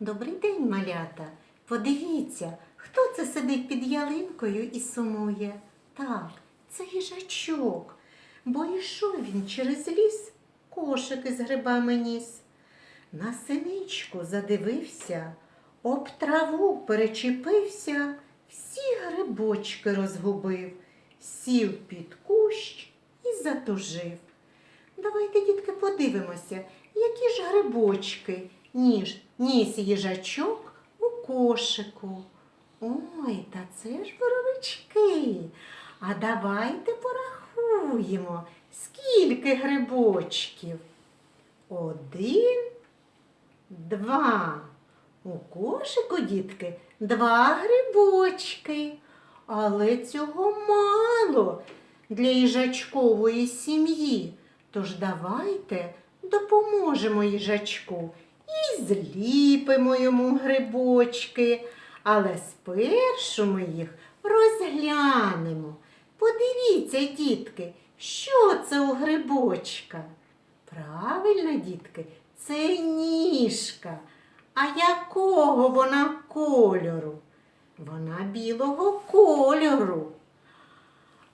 Добрий день, малята. Подивіться, хто це сидить під ялинкою і сумує. Так, це їжачок, бо йшов він через ліс, кошики з грибами ніс. На синичку задивився, об траву перечепився, всі грибочки розгубив, сів під кущ і затужив. Давайте, дітки, подивимося, які ж грибочки ніж ніс їжачок у кошику. Ой, та це ж боровички. А давайте порахуємо, скільки грибочків. Один, два. У кошику, дітки, два грибочки. Але цього мало для їжачкової сім'ї. Тож давайте допоможемо їжачку і зліпимо йому грибочки. Але спершу ми їх розглянемо. Подивіться, дітки, що це у грибочка? Правильно, дітки, це ніжка. А якого вона кольору? Вона білого кольору.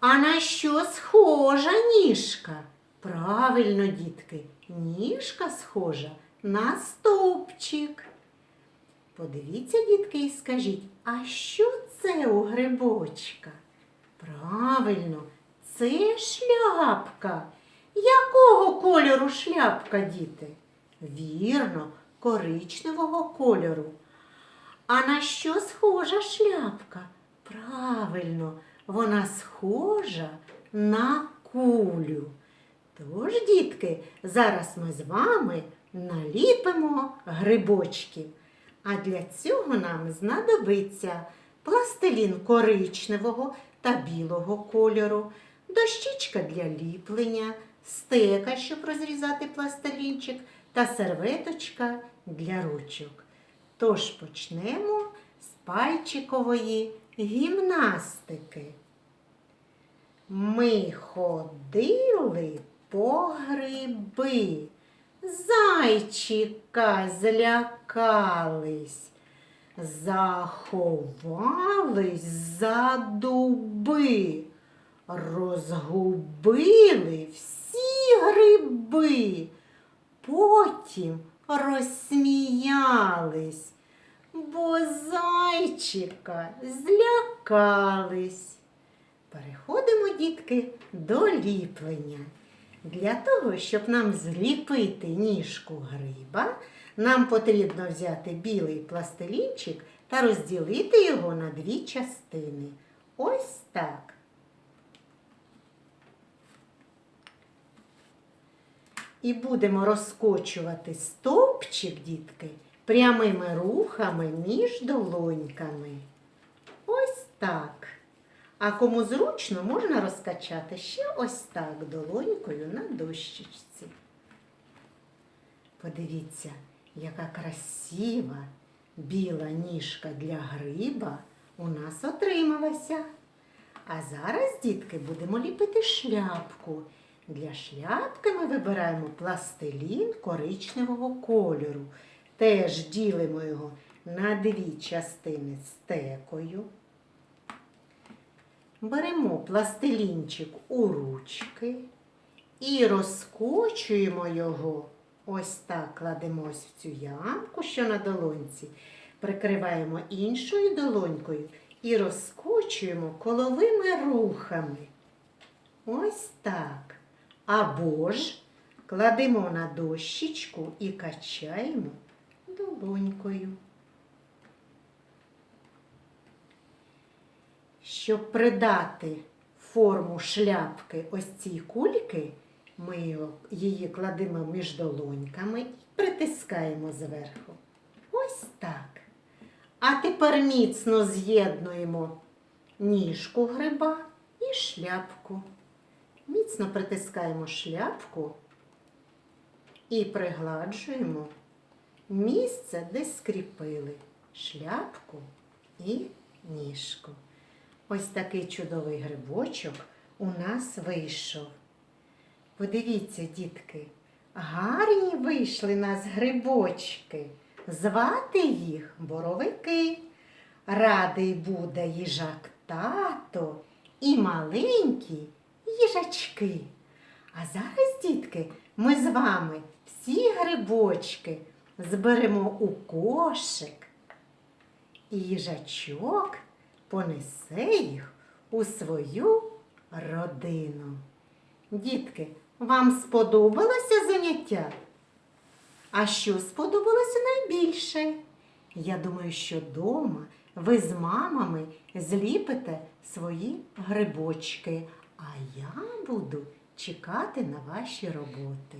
А на що схожа ніжка? Правильно, дітки, ніжка схожа на стовпчик. Подивіться, дітки, і скажіть, а що це у грибочка? Правильно, це шляпка. Якого кольору шляпка, діти? Вірно, коричневого кольору. А на що схожа шляпка? Правильно, вона схожа на кулю. Тож, дітки, зараз ми з вами наліпимо грибочки. А для цього нам знадобиться пластилін коричневого та білого кольору, дощечка для ліплення, стека, щоб розрізати пластилінчик, та серветочка для ручок. Тож почнемо з пальчикової гімнастики. Ми ходили по гриби, зайчика злякались, заховались за дуби, розгубили всі гриби, потім розсміялись, бо зайчика злякались. Переходимо, дітки, до ліплення. Для того, щоб нам зліпити ніжку гриба, нам потрібно взяти білий пластилінчик та розділити його на дві частини. Ось так. І будемо розкочувати стовпчик, дітки, прямими рухами між долоньками. Ось так. А кому зручно, можна розкачати ще ось так долонькою на дощечці. Подивіться, яка красива біла ніжка для гриба у нас отрималася. А зараз, дітки, будемо ліпити шляпку. Для шляпки ми вибираємо пластилін коричневого кольору. Теж ділимо його на дві частини стекою. Беремо пластилінчик у ручки і розкочуємо його. Ось так кладемо в цю ямку, що на долонці, прикриваємо іншою долонькою і розкочуємо коловими рухами. Ось так. Або ж кладемо на дощечку і качаємо долонькою. Щоб придати форму шляпки ось цій кульки, ми її кладемо між долоньками і притискаємо зверху. Ось так. А тепер міцно з'єднуємо ніжку гриба і шляпку. Міцно притискаємо шляпку і пригладжуємо місце, де скріпили шляпку і ніжку. Ось такий чудовий грибочок у нас вийшов. Подивіться, дітки, гарні вийшли нас грибочки. Звати їх боровики. Радий буде їжак тато і маленькі їжачки. А зараз, дітки, ми з вами всі грибочки зберемо у кошик. І їжачок понесе їх у свою родину. Дітки, вам сподобалося заняття? А що сподобалося найбільше? Я думаю, що вдома ви з мамами зліпите свої грибочки, а я буду чекати на ваші роботи.